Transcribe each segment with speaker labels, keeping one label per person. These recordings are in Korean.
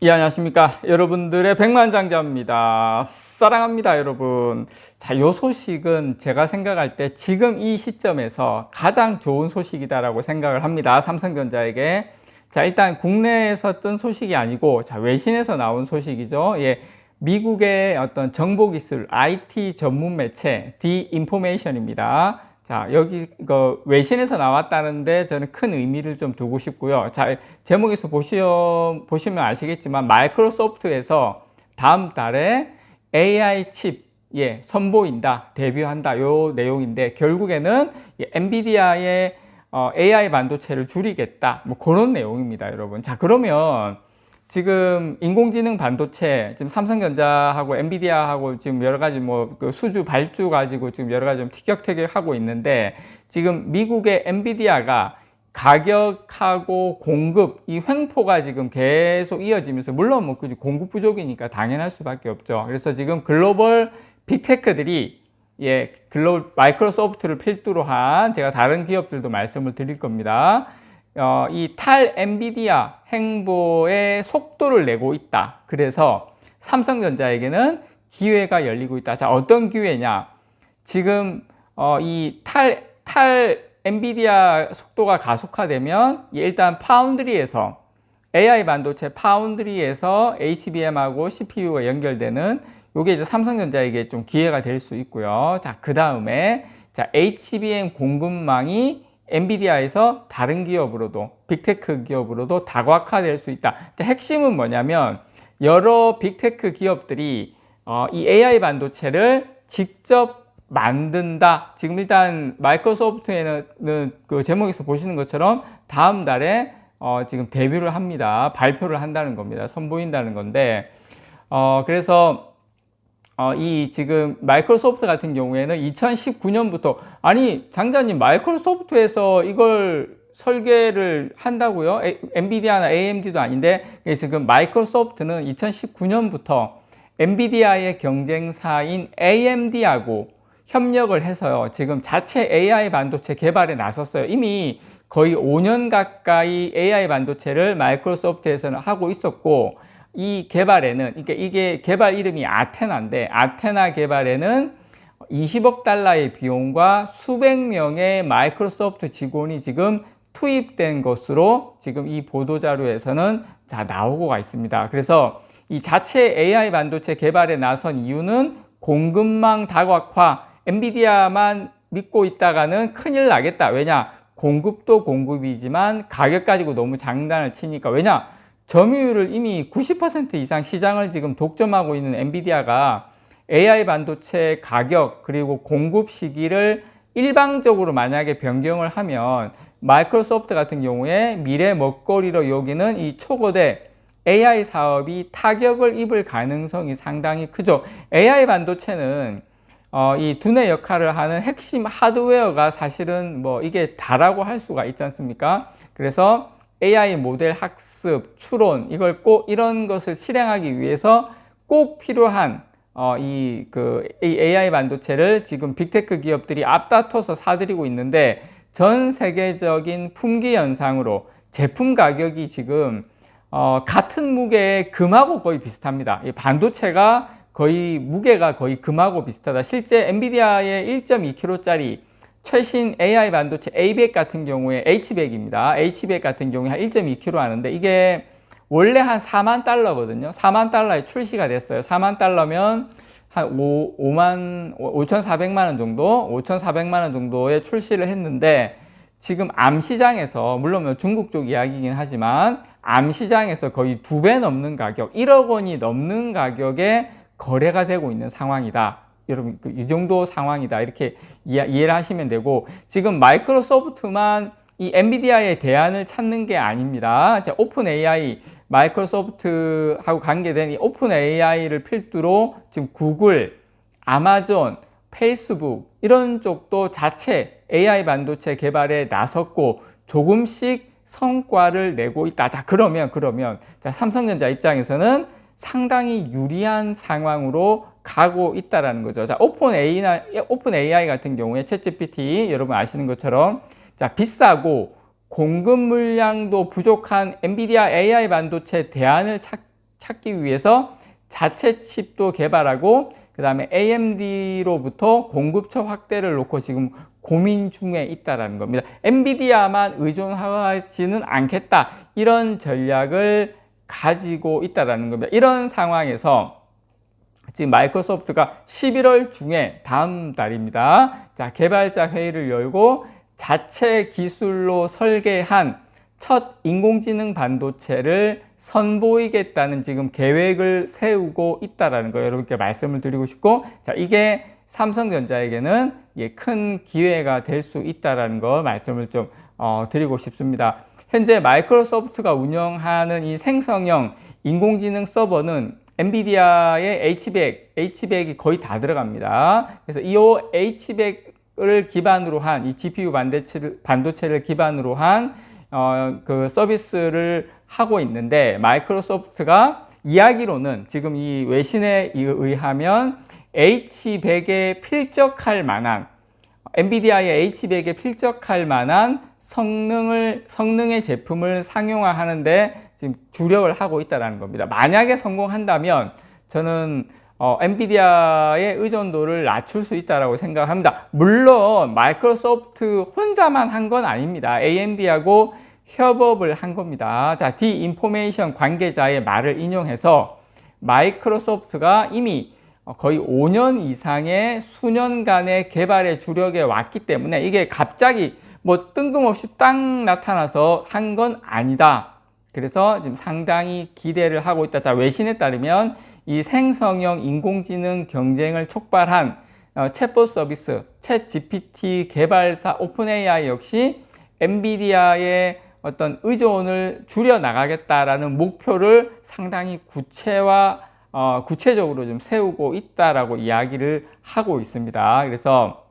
Speaker 1: 예, 안녕하십니까. 여러분들의 백만장자입니다. 사랑합니다, 여러분. 자, 요 소식은 제가 생각할 때 지금 이 시점에서 가장 좋은 소식이다라고 생각을 합니다. 삼성전자에게. 자, 일단 국내에서 뜬 소식이 아니고, 자, 외신에서 나온 소식이죠. 예. 미국의 어떤 정보기술 IT 전문 매체, 디인포메이션입니다. 자, 여기 그 외신에서 나왔다는데 저는 큰 의미를 좀 두고 싶고요. 자, 제목에서 보시어, 보시면 아시겠지만 마이크로소프트에서 다음 달에 AI 칩 예, 선보인다, 데뷔한다 요 내용인데 결국에는 엔비디아의 어, AI 반도체를 줄이겠다. 뭐 그런 내용입니다, 여러분. 자, 그러면 지금 인공지능 반도체 지금 삼성전자하고 엔비디아하고 지금 여러 가지 뭐 그 수주 발주 가지고 지금 여러 가지 좀 티격태격 하고 있는데 지금 미국의 엔비디아가 가격하고 공급 이 횡포가 지금 계속 이어지면서 물론 뭐 공급 부족이니까 당연할 수밖에 없죠. 그래서 지금 글로벌 빅테크들이 예 글로벌 마이크로소프트를 필두로 한 제가 다른 기업들도 말씀을 드릴 겁니다. 어, 이탈 엔비디아 행보의 속도를 내고 있다. 그래서 삼성전자에게는 기회가 열리고 있다. 자, 어떤 기회냐? 지금 어, 이 탈, 탈 엔비디아 속도가 가속화되면 일단 파운드리에서 AI 반도체 파운드리에서 HBM하고 CPU가 연결되는 이게 이제 삼성전자에게 좀 기회가 될 수 있고요. 자, 그 다음에 자, HBM 공급망이 엔비디아에서 다른 기업으로도 빅테크 기업으로도 다각화될 수 있다. 핵심은 뭐냐면 여러 빅테크 기업들이 어, 이 AI 반도체를 직접 만든다. 지금 일단 마이크로소프트에는 그 제목에서 보시는 것처럼 다음 달에 어, 지금 데뷔를 합니다. 발표를 한다는 겁니다. 선보인다는 건데 어, 그래서 어, 이 지금 마이크로소프트 같은 경우에는 2019년부터 아니 장자님 마이크로소프트에서 이걸 설계를 한다고요? 에, 엔비디아나 AMD도 아닌데 지금 마이크로소프트는 2019년부터 엔비디아의 경쟁사인 AMD하고 협력을 해서요. 지금 자체 AI 반도체 개발에 나섰어요. 이미 거의 5년 가까이 AI 반도체를 마이크로소프트에서는 하고 있었고 이 개발에는 이게, 이게 개발 이름이 아테나인데 아테나 개발에는 20억 달러의 비용과 수백 명의 마이크로소프트 직원이 지금 투입된 것으로 지금 이 보도 자료에서는 자 나오고가 있습니다. 그래서 이 자체 AI 반도체 개발에 나선 이유는 공급망 다각화 엔비디아만 믿고 있다가는 큰일 나겠다. 왜냐? 공급도 공급이지만 가격 가지고 너무 장단을 치니까 왜냐? 점유율을 이미 90% 이상 시장을 지금 독점하고 있는 엔비디아가 AI 반도체 가격 그리고 공급 시기를 일방적으로 만약에 변경을 하면 마이크로소프트 같은 경우에 미래 먹거리로 여기는 이 초거대 AI 사업이 타격을 입을 가능성이 상당히 크죠. AI 반도체는 어, 이 두뇌 역할을 하는 핵심 하드웨어가 사실은 뭐 이게 다라고 할 수가 있지 않습니까? 그래서 AI 모델 학습, 추론 이걸 꼭 이런 것을 실행하기 위해서 꼭 필요한 어, 이, 그, AI 반도체를 지금 빅테크 기업들이 앞다퉈서 사들이고 있는데 전 세계적인 품귀 현상으로 제품 가격이 지금 어, 같은 무게의 금하고 거의 비슷합니다. 이 반도체가 거의 무게가 거의 금하고 비슷하다. 실제 엔비디아의 1.2kg짜리 최신 AI 반도체 A100 같은 경우에 H100입니다. H100 같은 경우에 한 1.2kg 하는데 이게 원래 한 4만 달러거든요. 4만 달러에 출시가 됐어요. 4만 달러면 한 5, 5만 5,400만 원 정도, 5,400만 원 정도에 출시를 했는데 지금 암 시장에서 물론 뭐 중국 쪽 이야기이긴 하지만 암 시장에서 거의 두 배 넘는 가격, 1억 원이 넘는 가격에 거래가 되고 있는 상황이다. 여러분 그이 정도 상황이다 이렇게 이해를 하시면 되고 지금 마이크로소프트만 이 엔비디아의 대안을 찾는 게 아닙니다. 자, 오픈 AI 마이크로소프트하고 관계된 이 오픈 AI를 필두로 지금 구글, 아마존, 페이스북 이런 쪽도 자체 AI 반도체 개발에 나섰고 조금씩 성과를 내고 있다. 자, 그러면 그러면 자, 삼성전자 입장에서는 상당히 유리한 상황으로 가고 있다라는 거죠. 자, 오픈 AI나 오픈 AI 같은 경우에 챗GPT 여러분 아시는 것처럼 자, 비싸고 공급 물량도 부족한 엔비디아 AI 반도체 대안을 찾, 찾기 위해서 자체 칩도 개발하고 그 다음에 AMD로부터 공급처 확대를 놓고 지금 고민 중에 있다라는 겁니다. 엔비디아만 의존하지는 않겠다. 이런 전략을 가지고 있다라는 겁니다. 이런 상황에서 지금 마이크로소프트가 11월 중에 다음 달입니다. 자, 개발자 회의를 열고 자체 기술로 설계한 첫 인공지능 반도체를 선보이겠다는 지금 계획을 세우고 있다라는 거 여러분께 말씀을 드리고 싶고 자 이게 삼성전자에게는 예, 큰 기회가 될 수 있다라는 거 말씀을 좀 어, 드리고 싶습니다. 현재 마이크로소프트가 운영하는 이 생성형 인공지능 서버는 엔비디아의 H100, H100이 거의 다 들어갑니다. 그래서 이 H100을 기반으로 한 이 GPU 반도체를, 반도체를 기반으로 한 어, 그 서비스를 하고 있는데 마이크로소프트가 이야기로는 지금 이 외신에 의하면 H100에 필적할 만한 엔비디아의 H100에 필적할 만한 성능을 성능의 제품을 상용화하는데 지금 주력을 하고 있다는 겁니다. 만약에 성공한다면 저는 어, 엔비디아의 의존도를 낮출 수 있다고 생각합니다. 물론 마이크로소프트 혼자만 한 건 아닙니다. AMD하고 협업을 한 겁니다. 자, 디인포메이션 관계자의 말을 인용해서 마이크로소프트가 이미 거의 5년 이상의 수년간의 개발의 주력에 왔기 때문에 이게 갑자기 뭐 뜬금없이 딱 나타나서 한 건 아니다. 그래서 지금 상당히 기대를 하고 있다. 자, 외신에 따르면 이 생성형 인공지능 경쟁을 촉발한 어, 챗봇 서비스, 챗 GPT 개발사 오픈 AI 역시 엔비디아의 어떤 의존을 줄여 나가겠다라는 목표를 상당히 구체화 어, 구체적으로 좀 세우고 있다라고 이야기를 하고 있습니다. 그래서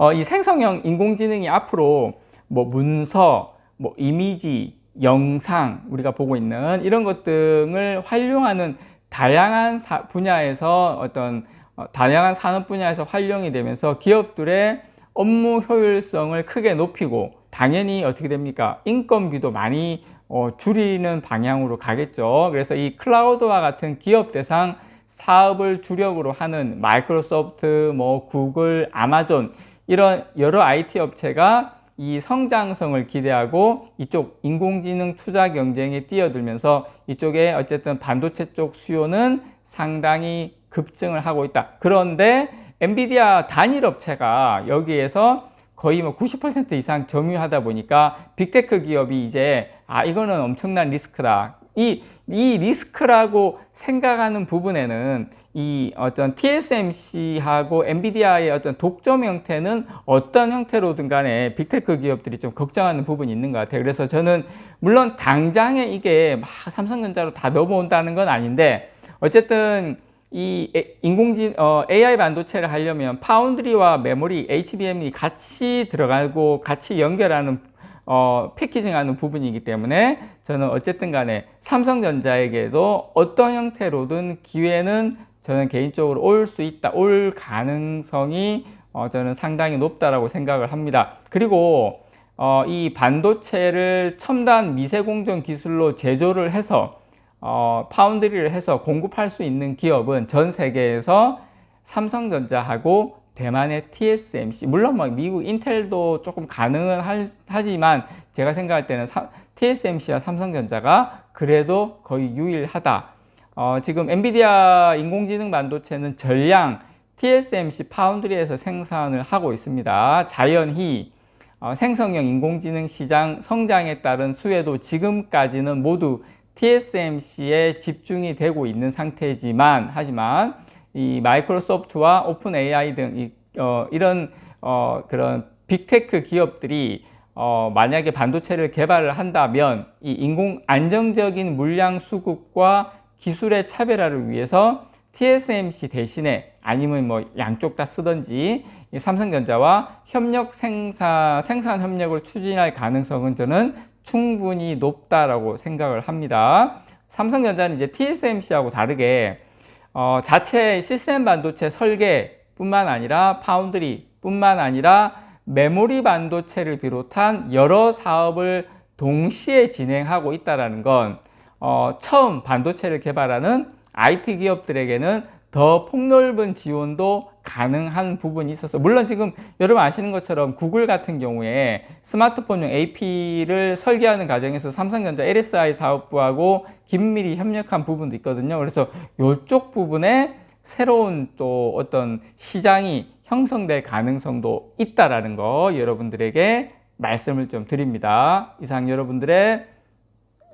Speaker 1: 어, 이 생성형 인공지능이 앞으로 뭐 문서, 뭐 이미지, 영상 우리가 보고 있는 이런 것들을 활용하는 다양한 사, 분야에서 어떤 어, 다양한 산업 분야에서 활용이 되면서 기업들의 업무 효율성을 크게 높이고 당연히 어떻게 됩니까? 인건비도 많이 어, 줄이는 방향으로 가겠죠. 그래서 이 클라우드와 같은 기업 대상 사업을 주력으로 하는 마이크로소프트, 뭐 구글, 아마존 이런 여러 IT 업체가 이 성장성을 기대하고 이쪽 인공지능 투자 경쟁에 뛰어들면서 이쪽에 어쨌든 반도체 쪽 수요는 상당히 급증을 하고 있다. 그런데 엔비디아 단일 업체가 여기에서 거의 뭐 90% 이상 점유하다 보니까 빅테크 기업이 이제 아 이거는 엄청난 리스크다. 이, 이 리스크라고 생각하는 부분에는 이 어떤 TSMC하고 엔비디아의 어떤 독점 형태는 어떤 형태로든 간에 빅테크 기업들이 좀 걱정하는 부분이 있는 것 같아요. 그래서 저는 물론 당장에 이게 막 삼성전자로 다 넘어온다는 건 아닌데 어쨌든 이 인공진 어, AI 반도체를 하려면 파운드리와 메모리 HBM이 같이 들어가고 같이 연결하는 어, 패키징하는 부분이기 때문에 저는 어쨌든 간에 삼성전자에게도 어떤 형태로든 기회는 저는 개인적으로 올 수 있다, 올 가능성이 어, 저는 상당히 높다라고 생각을 합니다. 그리고 어, 이 반도체를 첨단 미세공정 기술로 제조를 해서 어, 파운드리를 해서 공급할 수 있는 기업은 전 세계에서 삼성전자하고 대만의 TSMC 물론 뭐 미국 인텔도 조금 가능은 하지만 제가 생각할 때는 사, TSMC와 삼성전자가 그래도 거의 유일하다. 어, 지금 엔비디아 인공지능 반도체는 전량 TSMC 파운드리에서 생산을 하고 있습니다. 자연히 어, 생성형 인공지능 시장 성장에 따른 수혜도 지금까지는 모두 TSMC에 집중이 되고 있는 상태지만 하지만 이 마이크로소프트와 오픈 AI 등 이, 어, 이런 어, 그런 빅테크 기업들이 어, 만약에 반도체를 개발을 한다면 이 인공 안정적인 물량 수급과 기술의 차별화를 위해서 TSMC 대신에 아니면 뭐 양쪽 다 쓰든지 삼성전자와 협력 생산 생산 협력을 추진할 가능성은 저는 충분히 높다라고 생각을 합니다. 삼성전자는 이제 TSMC하고 다르게 어, 자체 시스템 반도체 설계뿐만 아니라 파운드리 뿐만 아니라 메모리 반도체를 비롯한 여러 사업을 동시에 진행하고 있다는 건 어, 처음 반도체를 개발하는 IT 기업들에게는 더 폭넓은 지원도 가능한 부분이 있어서 물론 지금 여러분 아시는 것처럼 구글 같은 경우에 스마트폰용 AP를 설계하는 과정에서 삼성전자 LSI 사업부하고 긴밀히 협력한 부분도 있거든요. 그래서 이쪽 부분에 새로운 또 어떤 시장이 형성될 가능성도 있다라는 거 여러분들에게 말씀을 좀 드립니다. 이상 여러분들의